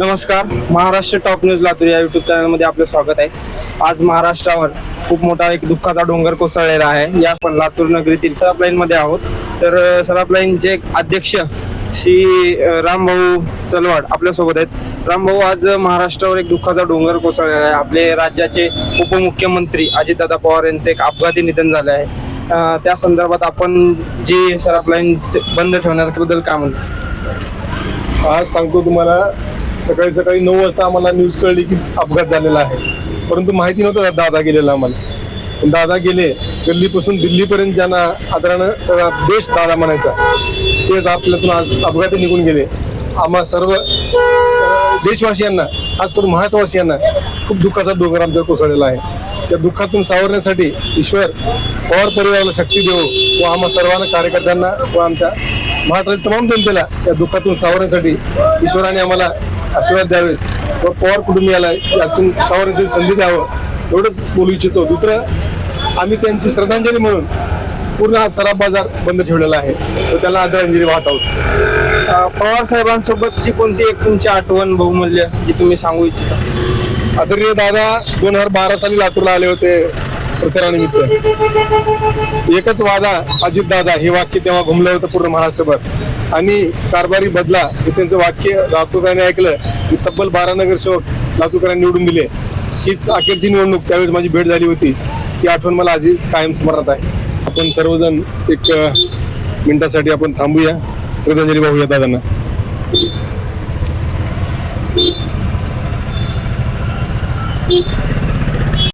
नमस्कार Maharashtra top news Latur या YouTube चॅनलमध्ये आपलं स्वागत आहे. आज महाराष्ट्रावर खूप मोठा एक दुःखाचा डोंगर कोसळलेला आहे. या आपण लातूर नगरीतील सराफमध्ये आहोत. तर अ, सराफ लाईनचे अध्यक्ष श्री रामभाऊ चलवाड आपल्यासोबत आहेत. रामभाऊ आज महाराष्ट्रावर एक दुःखाचा डोंगर कोसळलेला आहे. आपले राज्याचे उपमुख्यमंत्री अजितदादा पवार यांचं एक अपघाती निधन झालं आहे. त्या संदर्भात आपण जे सराफ लाईन बंद ठेवण्याबद्दल काय म्हणतो? आज सांगतो तुम्हाला सकाळी सकाळी नऊ वाजता आम्हाला न्यूज कळली की अपघात झालेला आहे. परंतु माहिती नव्हतं दादा गेलेला आम्हाला. पण दादा गेले गल्लीपासून दिल्लीपर्यंत ज्यांना आदरानं सगळा देश दादा म्हणायचा तेच आपल्यातून आज अपघाती निघून गेले. आम्हा सर्व देशवासियांना खास करून महाराष्ट्रवासियांना खूप दुःखाचा डोंगर आमच्यावर कोसळलेला आहे. त्या दुःखातून सावरण्यासाठी ईश्वर पवार परिवाराला शक्ती देऊ व आम्हा सर्वांना कार्यकर्त्यांना व आमच्या महाराष्ट्रातील तमाम जनतेला या दुःखातून सावरण्यासाठी ईश्वराने आम्हाला आशीर्वाद द्यावेत व पवार कुटुंबियाला यातून सावरण्याची संधी द्यावं. एवढंच बोलू इच्छितो. दुसरं आम्ही त्यांची श्रद्धांजली म्हणून पूर्ण हा सराफ बाजार बंद ठेवलेला आहे. व त्याला आदरांजली वाहत आहोत अ, पवार साहेबांसोबतची कोणती एक तुमची आठवण बहुमूल्य जी तुम्ही सांगू इच्छिता? आदरणीय दादा दोन हजार बारा साली लातूरला आले होते. प्रचारानिमित्त. एकच वादा अजित दादा हे वाक्य तेव्हा घुमलं होतं पूर्ण महाराष्ट्रभर. आणि कारभारी बदला हे त्यांचं वाक्य लातूरकरांनी ऐकलं की तब्बल बारा नगरसेवक लातूरकरांनी निवडून दिले. हीच अखेरची निवडणूक त्यावेळेस माझी भेट झाली होती. ती आठवण मला आजही कायम स्मरणात आहे. आपण सर्वजण एक मिनिटासाठी आपण थांबूया. श्रद्धांजली वाहूया दादांना.